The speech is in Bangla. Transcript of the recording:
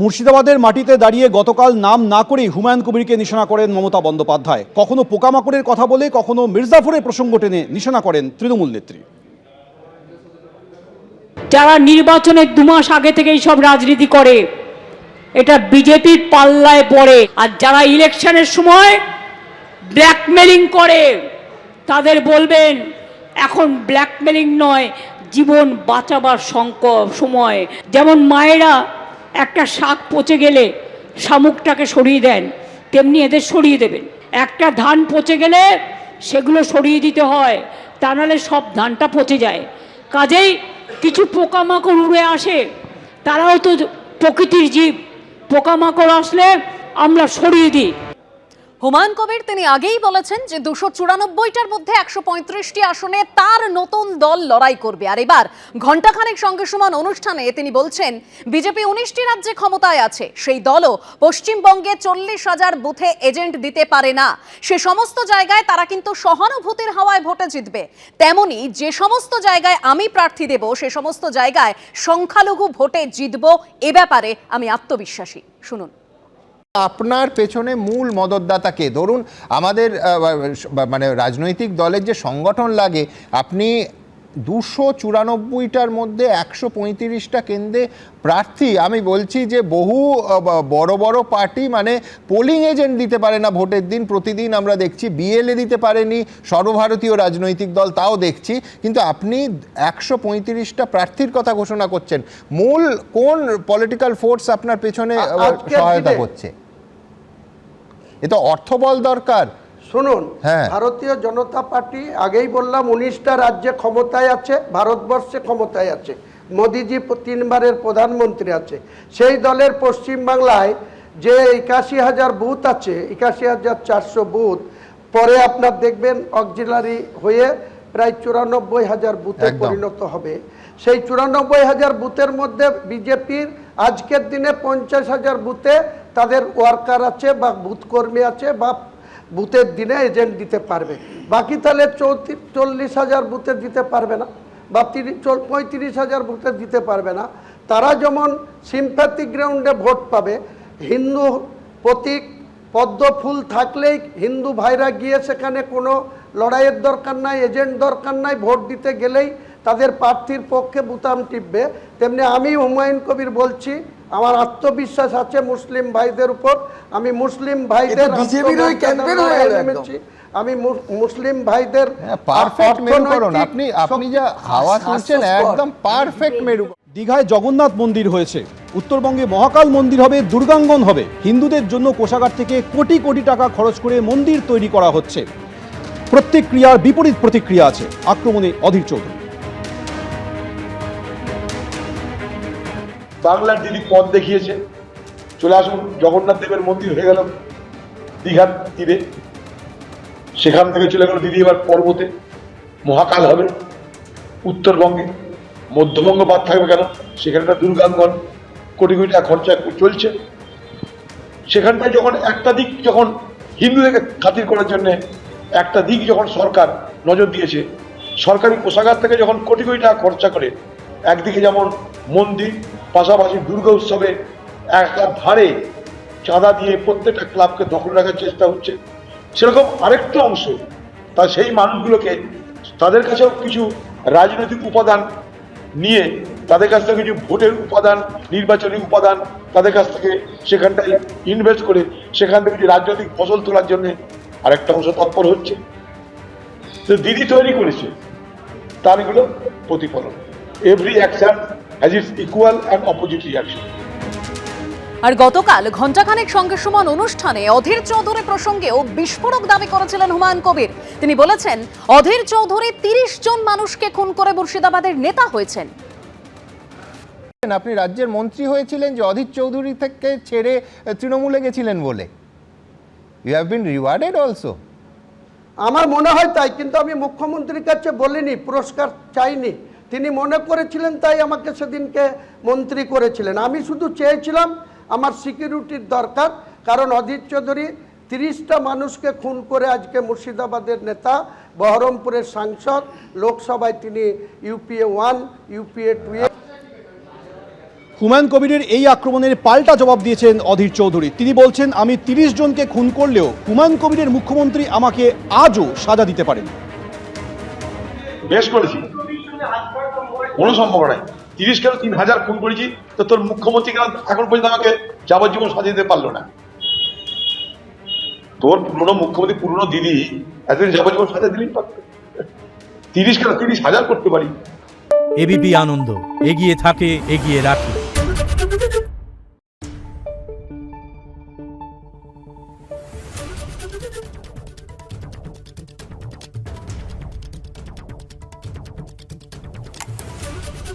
মুর্শিদাবাদের মাটিতে দাঁড়িয়ে গতকাল নাম না করেই হুমায়ুন কবিরকে নিশানা করেন মমতা বন্দ্যোপাধ্যায়। কখনো পোকামাকড়ের কথা বলে, কখনো মির্জাফরের প্রসঙ্গ টেনে নিশানা করেন তৃণমূল নেত্রী। যারা নির্বাচনের দু মাস আগে থেকেই সব রাজনীতি করে, এটা বিজেপির পাল্লায় পড়ে। আর যারা ইলেকশনের সময় ব্ল্যাকমেলিং করে, তাদের বলবেন, এখন ব্ল্যাকমেলিং নয়, জীবন বাঁচাবার সংকট সময়। যেমন মায়েরা একটা শাক পচে গেলে শামুকটাকে সরিয়ে দেন, তেমনি এদের সরিয়ে দেবেন। একটা ধান পচে গেলে সেগুলো সরিয়ে দিতে হয়, তা নাহলে সব ধানটা পচে যায়। কাজেই কিছু পোকামাকড় উড়ে আসে, তারাও তো প্রকৃতির জীব। পোকামাকড় আসলে আমরা সরিয়ে দিই। হুমায়ুন কবির, তিনি আগেই বলেছেন যে দুশো চুরানব্বইটার মধ্যে একশো পঁয়ত্রিশটি আসনে তার নতুন দল লড়াই করবে। আর এবার ঘণ্টাখানেক সঙ্গে সমান অনুষ্ঠানে তিনি বলছেন, বিজেপি উনিশটি রাজ্যে ক্ষমতায় আছে, সেই দলও পশ্চিমবঙ্গে চল্লিশ হাজার বুথে এজেন্ট দিতে পারে না। সে সমস্ত জায়গায় তারা কিন্তু সহানুভূতির হাওয়ায় ভোটে জিতবে। তেমনি যে সমস্ত জায়গায় আমি প্রার্থী দেব, সে সমস্ত জায়গায় সংখ্যালঘু ভোটে জিতব, এ ব্যাপারে আমি আত্মবিশ্বাসী। শুনুন। আপনার পেছনে মূল মদতদাতাকে ধরুন আমাদের মানে রাজনৈতিক দলের যে সংগঠন লাগে আপনি দুশো চুরানব্বইটার মধ্যে একশো পঁয়ত্রিশটা কেন্দ্রে প্রার্থী। আমি বলছি যে বহু বড় বড় পার্টি মানে পোলিং এজেন্ট দিতে পারে না ভোটের দিন। প্রতিদিন আমরা দেখছি বিএলএ দিতে পারেনি সর্বভারতীয় রাজনৈতিক দল তাও দেখছি। কিন্তু আপনি একশো পঁয়ত্রিশটা প্রার্থীর কথা ঘোষণা করছেন। মূল কোন পলিটিক্যাল ফোর্স আপনার পেছনে সহায়তা করছে? এ তো অর্থবল দরকার। শুনুন হ্যাঁ। ভারতীয় জনতা পার্টি আগেই বললাম উনিশটা রাজ্যে ক্ষমতায় আছে ভারতবর্ষে ক্ষমতায় আছে। মোদিজি তিনবারের প্রধানমন্ত্রী আছে। সেই দলের পশ্চিমবাংলায় যে একাশি হাজার বুথ আছে একাশি হাজার চারশো বুথ পরে আপনার দেখবেন অক্সিলারি হয়ে প্রায় চুরানব্বই হাজার বুথে পরিণত হবে। সেই চুরানব্বই হাজার বুথের মধ্যে বিজেপির আজকের দিনে পঞ্চাশ হাজার বুথে তাদের ওয়ার্কার আছে বা বুথ কর্মী আছে বা বুথের দিনে এজেন্ট দিতে পারবে। বাকি তাহলে চৌত্রিশ চল্লিশ হাজার বুথে দিতে পারবে না বা তিরিশ পঁয়ত্রিশ হাজার বুথে দিতে পারবে না। তারা যেমন সিম্প্যাথি গ্রাউন্ডে ভোট পাবে, হিন্দু প্রতীক পদ্ম ফুল থাকলেই হিন্দু ভাইরা গিয়ে সেখানে কোনো লড়াইয়ের দরকার নাই এজেন্ট দরকার নাই, ভোট দিতে গেলেই তাদের প্রার্থীর পক্ষে বুতাম টিপবে। তেমনি আমি হুমায়ুন কবির বলছি আমার আত্মবিশ্বাস আছে মুসলিম ভাইদের উপর। আমি মুসলিম ভাইদের ওই হয়ে। নেমেছি। আমি মুসলিম ভাইদের পারফেক্ট মেরুকরণ আপনি আপনি যা হাওয়া তুলছেন একদম পারফেক্ট মেরুকরণ দীঘায় জগন্নাথ মন্দির হয়েছে। উত্তরবঙ্গে মহাকাল মন্দির হবে দুর্গাঙ্গন হবে। হিন্দুদের জন্য কোষাগার থেকে কোটি কোটি টাকা খরচ করে মন্দির তৈরি করা হচ্ছে। প্রত্যেক ক্রিয়ার বিপরীত প্রতিক্রিয়া আছে। আক্রমণে অধীর চৌধুরী। বাংলার দিদি পথ দেখিয়েছে, চলে আসুন, জগন্নাথ দেবের মন্দির হয়ে গেল দীঘার তীরে। সেখান থেকে চলে গেল দিদি এবার পর্বতে। মহাকাল হবে, উত্তরবঙ্গে। মধ্যবঙ্গ বাদ থাকবে কেন? সেখানে একটা দুর্গাঙ্গন, কোটি কোটি টাকা খরচা চলছে। সেখানটায় যখন একটা দিক যখন হিন্দুদেরকে খাতির করার জন্য একটা দিক যখন সরকার নজর দিয়েছে, সরকারি কোষাগার থেকে যখন কোটি কোটি টাকা খরচা করে, একদিকে যেমন মন্দির পাশাপাশি দুর্গা উৎসবে একটা ধারে চাঁদা দিয়ে প্রত্যেকটা ক্লাবকে দখল রাখার চেষ্টা হচ্ছে। সেরকম আরেকটা অংশ, তা সেই মানুষগুলোকে তাদের কাছেও কিছু রাজনৈতিক উপাদান নিয়ে, তাদের কাছ থেকে কিছু ভোটের উপাদান, নির্বাচনী উপাদান তাদের কাছ থেকে সেখানটায় ইনভেস্ট করে, সেখান থেকে কিছু রাজনৈতিক ফসল তোলার জন্য আরেকটা অংশ তৎপর হচ্ছে। তো দিদি তৈরি করেছে, তার এগুলো প্রতিফলন। Every action has its equal and opposite reaction আর গতকাল ঘণ্টাখানেক সঙ্গে সমান অনুষ্ঠানে অধীর চৌধুরী প্রসঙ্গেও বিস্ফোরক দাবি করেছিলেন হুমায়ুন কবির। তিনি বলেছেন অধীর চৌধুরী তিরিশ জন মানুষকে খুন করে মুর্শিদাবাদের নেতা হয়েছেন। আপনি রাজ্যের মন্ত্রী হয়েছিলেন যে অধীর চৌধুরী থেকে ছেড়ে তৃণমূলে গেছিলেন বলে। You have been rewarded also আমার মনে হয় তাই কিন্তু আমি মুখ্যমন্ত্রীর কাছে বলিনি পুরস্কার চাইনি। তিনি মনে করেছিলেন তাই আমাকে সেদিনকে মন্ত্রী করেছিলেন। আমি শুধু চেয়েছিলাম আমার সিকিউরিটির দরকার কারণ অধীর চৌধুরী তিরিশটা মানুষকে খুন করে আজকে মুর্শিদাবাদের নেতা বহরমপুরের সাংসদ লোকসভায় তিনি ইউপিএ ওয়ান ইউপিএ টু এ। হুমায়ুন কবিরের এই আক্রমণের পাল্টা জবাব দিয়েছেন অধীর চৌধুরী। তিনি বলছেন আমি তিরিশ জনকে খুন করলেও হুমায়ুন কবিরের মুখ্যমন্ত্রী আমাকে আজও সাজা দিতে পারেন। বেশ করেছি। কোনো সম্ভব নাই তিরিশ কেন? তিন হাজার খুন করেছি, তো তোর মুখ্যমন্ত্রী কেন এখন পর্যন্ত আমাকে যাবজ্জীবন সাজিয়ে দিতে পারল না? তোর পুরনো মুখ্যমন্ত্রী, পুরনো দিদি, এতদিন যাবজ্জীবন সাজা দিলেই পারতো তিরিশ কেন? তিরিশ হাজার করতে পারি। এবিপি আনন্দ, এগিয়ে থাকে, এগিয়ে রাখে।